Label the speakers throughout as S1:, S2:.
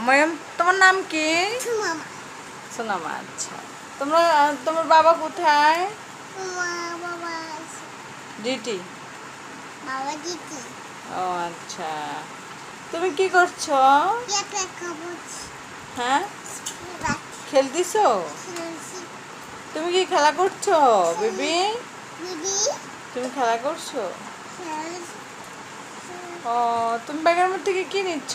S1: ময়ম তোমার নাম কি? সোনামা আচ্ছা। তোমরা তোমার বাবা কোথায়? ডিটি? ও আচ্ছা। তুমি কি করছ? হ্যাঁ? খেলতেছো? তুমি কি খেলা করছ বেবি? তুমি খেলা করছ? ও তুমি ব্যাগের মধ্যে থেকে কি নিচ্ছ?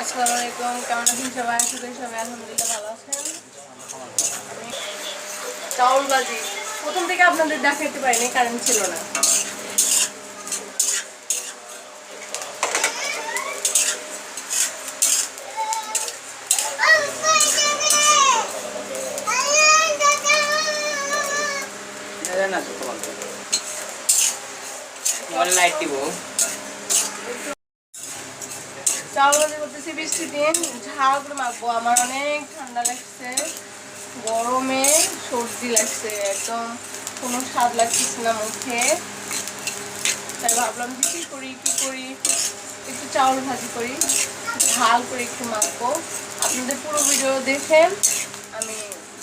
S1: আসসালামু আলাইকুম, কেমন আছেন সবাই? আশা করি সবাই আলহামদুলিল্লাহ ভালো আছেন। চাউল ভাজি। প্রথম থেকে আপনাদের দেখাইতে পারিনি কারেন্ট ছিল না।
S2: লাইট দিব।
S1: ভাজি করতেছি বৃষ্টি দিন। ঝাল করে মাখবো। আমার অনেক ঠান্ডা লাগছে। গরমে সর্দি লাগছে, একদম কোনো স্বাদ লাগতেছে না মুখে। তাই ভাবলাম যে কী করি কী করি? একটু চাউল ভাজি করি, ঝাল করে একটু মাখবো। আপনাদের পুরো ভিডিও দেখেন, আমি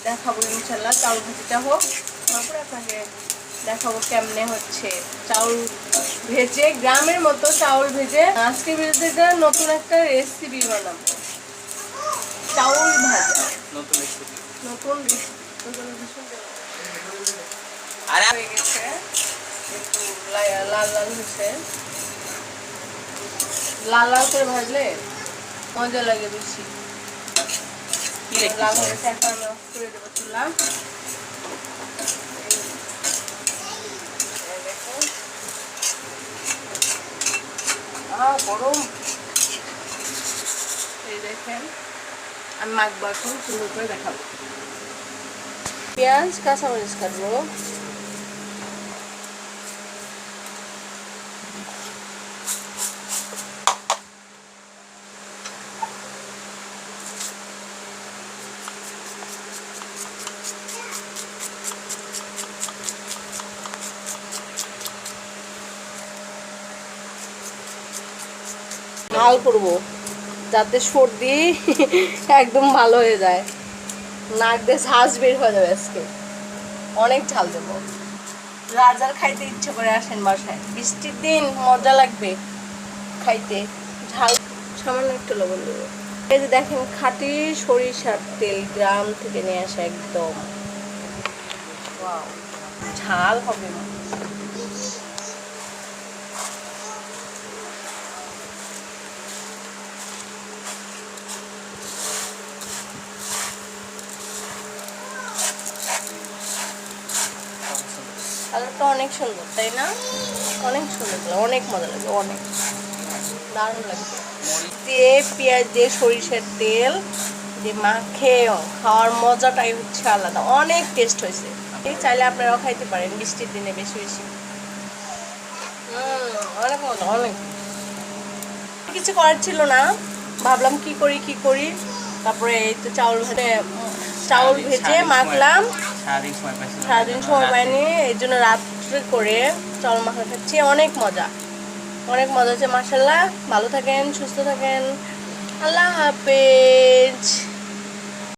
S1: দেখাবো ইনশাল্লাহ চাউল ভাজিটা হোক। তারপরে আপনাকে দেখাবো কেমনে হচ্ছে চাউল ভেজে গ্রামের মতো চাউল ভেজে আজকে ভিডিওতে নতুন একটা রেসিপি বানাবো। চাউল ভাজা।
S2: নতুন রেসিপি আরে
S1: হয়ে গেছে। একটু লাল লাল হয়েছে। লাল লাল করে ভাজলে মজা লাগে বেশি। লাল হয়েছে এখন করে দেবো চুলা এই দেখুন। আহ, গরম। এই দেখেন আমি মাখবো এখন সুন্দর করে দেখাবো। পেঁয়াজ কাঁচামরিচ কাটবো। ঝাল করব, যাতে সর্দি একদম ভালো হয়ে যায়। নাক দিয়ে ঝাঁজ বের হয়ে যাবে আজকে। অনেক ঝাল দেবো। যার খাইতে ইচ্ছে করে আসেন বাসায়। বৃষ্টির দিন মজা লাগবে খাইতে। ঝাল সামান্য একটু লবণ দেবো। এই যে দেখেন, খাঁটি সরিষার তেল গ্রাম থেকে নিয়ে আসা একদম। ঝাল হবে। না কালারটা অনেক সুন্দর তাই না? অনেক সুন্দর অনেক মজা লাগে অনেক। দারুণ লাগবে দিয়ে পেঁয়াজ দিয়ে সরিষার তেল দিয়ে মাখে খাওয়ার মজাটাই হচ্ছে আলাদা অনেক টেস্ট হয়েছে। এই চাইলে আপনারাও খাইতে পারেন বৃষ্টির দিনে বেশি বেশি। অনেক মজা অনেক। কিছু করার ছিল না ভাবলাম কি করি কি করি। তারপরে এই তো চাউল ভেজে চাউল ভেজে মাখলাম।
S2: সারাদিন সময় পাইছি
S1: সারাদিন সময় পাইনি এই জন্য রাত্রে করে চাউল মাখা খাচ্ছি অনেক মজা। অনেক মজা হচ্ছে মাসাল্লাহ ভালো থাকেন সুস্থ থাকেন। আল্লাহ হাফেজ।